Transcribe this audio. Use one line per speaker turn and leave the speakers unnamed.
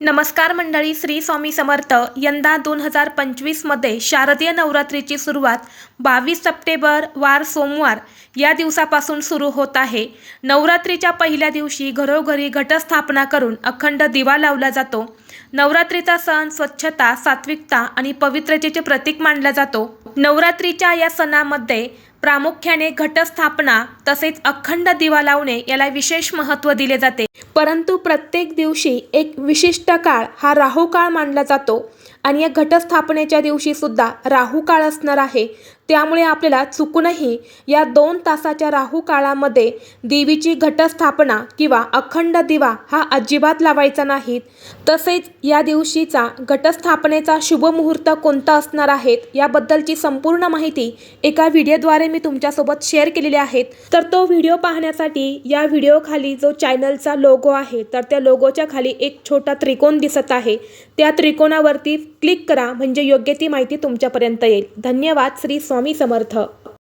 नमस्कार मंडळी श्री स्वामी समर्थ. यंदा दोन हजार पंचवीसमध्ये शारदीय नवरात्रीची सुरुवात बावीस सप्टेंबर वार सोमवार या दिवसापासून सुरू होत आहे. नवरात्रीच्या पहिल्या दिवशी घरोघरी घटस्थापना करून अखंड दिवा लावला जातो. नवरात्रीचा सण स्वच्छता सात्विकता आणि पवित्रतेचे प्रतीक मानला जातो. नवरात्रीच्या या सणामध्ये प्रामुख्याने घटस्थापना तसेच अखंड दिवा लावणे याला विशेष महत्त्व दिले जाते. परंतु प्रत्येक दिवशी एक विशिष्ट काळ हा राहू काळ मानला जातो. आणि या घटस्थापनेच्या दिवशी सुद्धा राहू काळ असणार आहे. त्यामुळे आपल्याला चुकूनही या दोन तासाच्या राहू काळामध्ये देवीची घटस्थापना किंवा अखंड दिवा हा अजिबात लावायचा नाहीत. तसेच या दिवशीचा घटस्थापनेचा शुभ मुहूर्त कोणता असणार आहेत याबद्दलची संपूर्ण माहिती एका व्हिडिओद्वारे मी तुमच्यासोबत शेअर केलेली आहेत. तर तो व्हिडिओ पाहण्यासाठी या व्हिडिओ खाली जो चॅनलचा लोगो आहे तर त्या लोगोच्या खाली एक छोटा त्रिकोण दिसत आहे. त्या त्रिकोणावरती क्लिक करा म्हणजे योग्य ती माहिती तुमच्यापर्यंत येईल. धन्यवाद श्री स्वामी समर्थ.